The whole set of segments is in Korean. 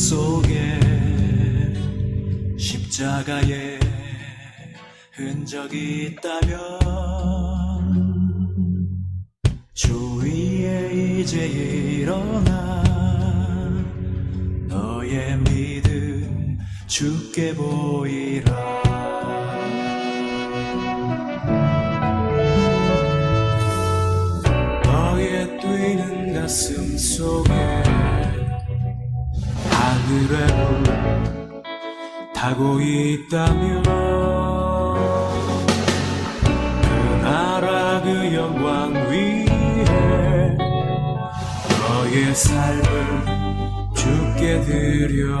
속에 십자가의 흔적이 있다면 주위에 이제 일어나 너의 믿음 죽게 보이라. 너의 뛰는 가슴 속에 하늘에로 타고 있다면 그 나라 그 영광 위에 너의 삶을 죽게 드려.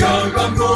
young, I'm going.